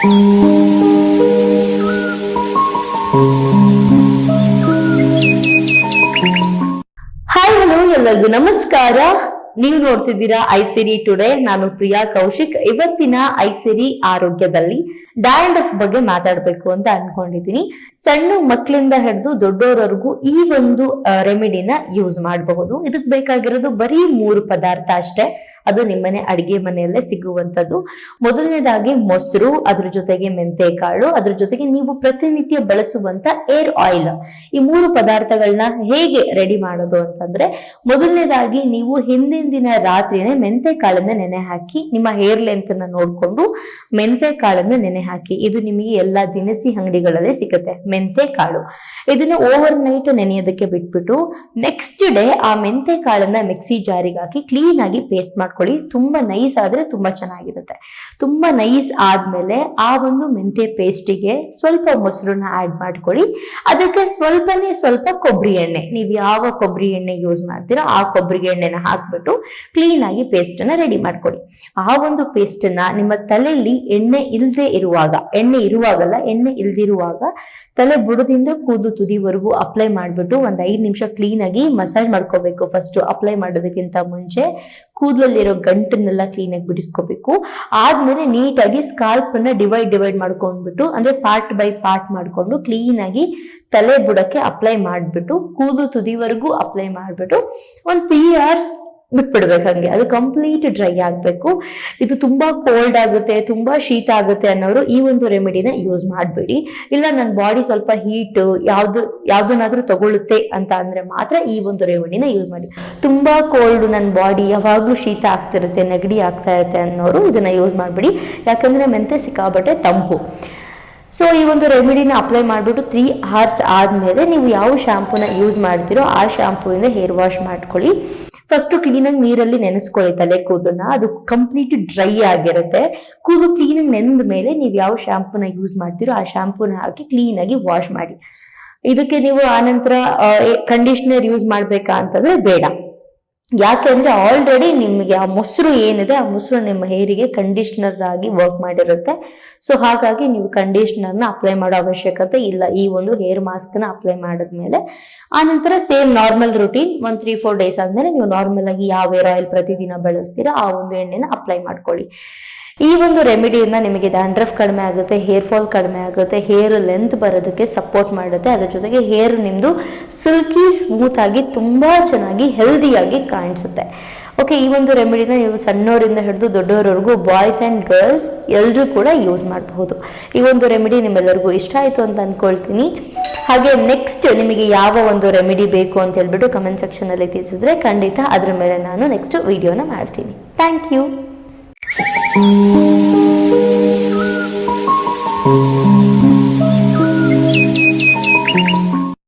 Hi hello ಎಲ್ಲರಿಗೂ ನಮಸ್ಕಾರ. ನೀವು ನೋಡ್ತಿದ್ದೀರಾ ಐಸಿರಿ ಟುಡೇ ನಾನು ಪ್ರಿಯಾ ಕೌಶಿಕ್. ಇವತ್ತಿನ ಐಸಿರಿ ಆರೋಗ್ಯದಲ್ಲಿ ಡ್ಯಾಂಡ್ರಫ್ ಬಗ್ಗೆ ಮಾತಾಡ್ಬೇಕು ಅಂತ ಅನ್ಕೊಂಡಿದೀನಿ ಸಣ್ಣ ಮಕ್ಕಳಿಂದ ಹಿಡಿದು ದೊಡ್ಡೋರವರೆಗೂ ಈ ಒಂದು ರೆಮಿಡಿನ ಯೂಸ್ ಮಾಡಬಹುದು. ಇದಕ್ ಬೇಕಾಗಿರೋದು ಬರೀ ಮೂರು ಪದಾರ್ಥ ಅಷ್ಟೇ. ಅದು ನಿಮ್ಮನೆ ಅಡಿಗೆ ಮನೆಯಲ್ಲೇ ಸಿಗುವಂತದ್ದು ಮೊದಲನೇದಾಗಿ ಮೊಸರು, ಅದ್ರ ಜೊತೆಗೆ ಮೆಂತೆ ಕಾಳು ಅದ್ರ ಜೊತೆಗೆ ನೀವು ಪ್ರತಿನಿತ್ಯ ಬಳಸುವಂತ ಏರ್ ಆಯಿಲ್ ಈ ಮೂರು ಪದಾರ್ಥಗಳನ್ನ ಹೇಗೆ ರೆಡಿ ಮಾಡೋದು ಅಂತಂದ್ರೆ, ಮೊದಲನೇದಾಗಿ ನೀವು ಹಿಂದಿನ ದಿನ ರಾತ್ರಿನೇ ಮೆಂತೆ ಕಾಳನ್ನ ನೆನೆ ಹಾಕಿ, ನಿಮ್ಮ ಹೇರ್ ಲೆಂತ್ನ ನೋಡ್ಕೊಂಡು ಮೆಂತೆ ಕಾಳನ್ನ ನೆನೆ ಹಾಕಿ. ಇದು ನಿಮಗೆ ಎಲ್ಲಾ ದಿನಸಿ ಅಂಗಡಿಗಳಲ್ಲಿ ಸಿಗುತ್ತೆ ಮೆಂತೆ ಕಾಳು ಇದನ್ನ ಓವರ್ ನೈಟ್ ನೆನೆಯೋದಕ್ಕೆ ಬಿಟ್ಬಿಟ್ಟು ನೆಕ್ಸ್ಟ್ ಡೇ ಆ ಮೆಂತೆ ಕಾಳನ್ನ ಮಿಕ್ಸಿ ಜಾರಿಗೆ ಹಾಕಿ ಕ್ಲೀನ್ ಆಗಿ ಪೇಸ್ಟ್ ಮಾಡ್ಕೊಳ್ಳಿ. ತುಂಬಾ ನೈಸ್ ಆದ್ರೆ ತುಂಬಾ ಚೆನ್ನಾಗಿರುತ್ತೆ. ತುಂಬಾ ನೈಸ್ ಆದ್ಮೇಲೆ ಆ ಒಂದು ಮೆಂತೆ ಪೇಸ್ಟಿಗೆ ಸ್ವಲ್ಪ ಮೊಸರನ್ನ ಆಡ್ ಮಾಡ್ಕೊಳ್ಳಿ. ಅದಕ್ಕೆ ಸ್ವಲ್ಪನೇ ಸ್ವಲ್ಪ ಕೊಬ್ಬರಿ ಎಣ್ಣೆ. ನೀವು ಯಾವ ಕೊಬ್ಬರಿ ಎಣ್ಣೆ ಯೂಸ್ ಮಾಡ್ತೀರೋ ಆ ಕೊಬ್ಬರಿ ಎಣ್ಣೆನ ಹಾಕ್ಬಿಟ್ಟು ಕ್ಲೀನ್ ಆಗಿ ಪೇಸ್ಟ್ ಅನ್ನ ರೆಡಿ ಮಾಡ್ಕೊಳ್ಳಿ. ಆ ಒಂದು ಪೇಸ್ಟ್ನ ನಿಮ್ಮ ತಲೆಯಲ್ಲಿ ಎಣ್ಣೆ ಇಲ್ಲದೆ ಇರುವಾಗ, ಎಣ್ಣೆ ಇರುವಾಗಲ್ಲ, ಎಣ್ಣೆ ಇಲ್ದಿರುವಾಗ ತಲೆ ಬುಡದಿಂದ ಕೂದಲು ತುದಿವರೆಗೂ ಅಪ್ಲೈ ಮಾಡ್ಬಿಟ್ಟು ಒಂದ್ ಐದು ನಿಮಿಷ ಕ್ಲೀನ್ ಆಗಿ ಮಸಾಜ್ ಮಾಡ್ಕೋಬೇಕು. ಫಸ್ಟ್ ಅಪ್ಲೈ ಮಾಡೋದಕ್ಕಿಂತ ಮುಂಚೆ ಕೂದಲಲ್ಲಿರೋ ಗಂಟನ್ನೆಲ್ಲ ಕ್ಲೀನ್ ಆಗಿ ಬಿಡಿಸ್ಕೋಬೇಕು. ಆದ್ಮೇಲೆ ನೀಟಾಗಿ ಸ್ಕಾಲ್ಪ್ ಅನ್ನ ಡಿವೈಡ್ ಡಿವೈಡ್ ಮಾಡ್ಕೊಂಡ್ಬಿಟ್ಟು, ಅಂದ್ರೆ ಪಾರ್ಟ್ ಬೈ ಪಾರ್ಟ್ ಮಾಡ್ಕೊಂಡು ಕ್ಲೀನ್ ಆಗಿ ತಲೆ ಬುಡಕ್ಕೆ ಅಪ್ಲೈ ಮಾಡ್ಬಿಟ್ಟು, ಕೂದಲು ತುದಿವರೆಗೂ ಅಪ್ಲೈ ಮಾಡ್ಬಿಟ್ಟು, ಒಂದು ತ್ರೀ ಅವರ್ಸ್ ಬಿಟ್ಬಿಡ್ಬೇಕು ಹಂಗೆ. ಅದು ಕಂಪ್ಲೀಟ್ ಡ್ರೈ ಆಗಬೇಕು. ಇದು ತುಂಬಾ ಕೋಲ್ಡ್ ಆಗುತ್ತೆ, ತುಂಬಾ ಶೀತ ಆಗುತ್ತೆ ಅನ್ನೋರು ಈ ಒಂದು ರೆಮಿಡಿನ ಯೂಸ್ ಮಾಡಬೇಡಿ. ಇಲ್ಲ ನನ್ನ ಬಾಡಿ ಸ್ವಲ್ಪ ಹೀಟ್ ಯಾವ್ದು, ಯಾವ್ದನ್ನಾದ್ರೂ ತಗೊಳ್ಳುತ್ತೆ ಅಂತ ಅಂದ್ರೆ ಮಾತ್ರ ಈ ಒಂದು ರೆಮಿಡಿನ ಯೂಸ್ ಮಾಡಿ. ತುಂಬಾ ಕೋಲ್ಡ್ ನನ್ನ ಬಾಡಿ ಯಾವಾಗ್ಲೂ ಶೀತ ಆಗ್ತಿರುತ್ತೆ, ನೆಗಡಿ ಆಗ್ತಾ ಇರುತ್ತೆ ಅನ್ನೋರು ಇದನ್ನ ಯೂಸ್ ಮಾಡಬೇಡಿ. ಯಾಕಂದ್ರೆ ಮೆಂತೆ ಸಿಕ್ಕಾಬಟ್ಟೆ ತಂಪು. ಸೊ ಈ ಒಂದು ರೆಮಿಡಿನ ಅಪ್ಲೈ ಮಾಡಿಬಿಟ್ಟು ತ್ರೀ ಅವರ್ಸ್ ಆದಮೇಲೆ ನೀವು ಯಾವ ಶಾಂಪೂನ ಯೂಸ್ ಮಾಡ್ತೀರೋ ಆ ಶಾಂಪೂಯಿಂದ ಹೇರ್ ವಾಶ್ ಮಾಡ್ಕೊಳ್ಳಿ. ಫಸ್ಟ್ ಕ್ಲೀನಾಗಿ ನೀರಲ್ಲಿ ನೆನೆಸ್ಕೊಳ್ಳಿ ತಲೆ ಕೂದಲನ್ನ. ಅದು ಕಂಪ್ಲೀಟ್ ಡ್ರೈ ಆಗಿರುತ್ತೆ. ಕೂದಲು ಕ್ಲೀನಾಗಿ ನೆಂದ ಮೇಲೆ ನೀವು ಯಾವ ಶಾಂಪೂನ ಯೂಸ್ ಮಾಡ್ತೀರೋ ಆ ಶಾಂಪೂನ ಹಾಕಿ ಕ್ಲೀನಾಗಿ ವಾಶ್ ಮಾಡಿ. ಇದಕ್ಕೆ ನೀವು ಆನಂತರ ಕಂಡೀಷನರ್ ಯೂಸ್ ಮಾಡ್ಬೇಕಾ ಅಂತಂದ್ರೆ ಬೇಡ. ಯಾಕೆಂದ್ರೆ ಆಲ್ರೆಡಿ ನಿಮಗೆ ಆ ಮೊಸರು ಏನಿದೆ, ಆ ಮೊಸರು ನಿಮ್ಮ ಹೇರಿಗೆ ಕಂಡೀಷನರ್ ಆಗಿ ವರ್ಕ್ ಮಾಡಿರುತ್ತೆ. ಸೊ ಹಾಗಾಗಿ ನೀವು ಕಂಡೀಷನರ್ನ ಅಪ್ಲೈ ಮಾಡೋ ಅವಶ್ಯಕತೆ ಇಲ್ಲ. ಈ ಒಂದು ಹೇರ್ ಮಾಸ್ಕ್ನ ಅಪ್ಲೈ ಮಾಡಿದ್ಮೇಲೆ. ಆನಂತರ ಸೇಮ್ ನಾರ್ಮಲ್ ರುಟೀನ್ ಒಂದು ತ್ರೀ ಫೋರ್ ಡೇಸ್ ಆದ್ಮೇಲೆ ನೀವು ನಾರ್ಮಲ್ ಆಗಿ ಯಾವ ಹೇರ್ ಆಯಿಲ್ ಪ್ರತಿದಿನ ಬಳಸ್ತೀರಾ, ಆ ಒಂದು ಎಣ್ಣೆನ ಅಪ್ಲೈ ಮಾಡ್ಕೊಳ್ಳಿ. ಈ ಒಂದು ರೆಮಿಡಿಯಿಂದ ನಿಮಗೆ ಡ್ಯಾಂಡ್ರಫ್ ಕಡಿಮೆ ಆಗುತ್ತೆ ಹೇರ್ ಫಾಲ್ ಕಡಿಮೆ ಆಗುತ್ತೆ ಹೇರ್ ಲೆಂತ್ ಬರೋದಕ್ಕೆ ಸಪೋರ್ಟ್ ಮಾಡುತ್ತೆ. ಅದರ ಜೊತೆಗೆ ಹೇರ್ ನಿಮ್ಮದು ಸಿಲ್ಕಿ ಸ್ಮೂತ್ ಆಗಿ ತುಂಬ ಚೆನ್ನಾಗಿ ಹೆಲ್ದಿಯಾಗಿ ಕಾಣಿಸುತ್ತೆ. ಓಕೆ ಈ ಒಂದು ರೆಮಿಡಿನ ನೀವು ಸಣ್ಣವರಿಂದ ಹಿಡಿದು ದೊಡ್ಡವರವರೆಗೂ ಬಾಯ್ಸ್ ಆ್ಯಂಡ್ ಗರ್ಲ್ಸ್ ಎಲ್ಲರೂ ಕೂಡ ಯೂಸ್ ಮಾಡಬಹುದು. ಈ ಒಂದು ರೆಮಿಡಿ ನಿಮ್ಮೆಲ್ಲರಿಗೂ ಇಷ್ಟ ಆಯಿತು ಅಂತ ಅಂದ್ಕೊಳ್ತೀನಿ ಹಾಗೆ ನೆಕ್ಸ್ಟ್ ನಿಮಗೆ ಯಾವ ಒಂದು ರೆಮಿಡಿ ಬೇಕು ಅಂತ ಹೇಳ್ಬಿಟ್ಟು ಕಮೆಂಟ್ ಸೆಕ್ಷನಲ್ಲಿ ತಿಳಿಸಿದ್ರೆ ಖಂಡಿತ ಅದ್ರ ಮೇಲೆ ನಾನು ನೆಕ್ಸ್ಟ್ ವೀಡಿಯೋನ ಮಾಡ್ತೀನಿ. Thank you Música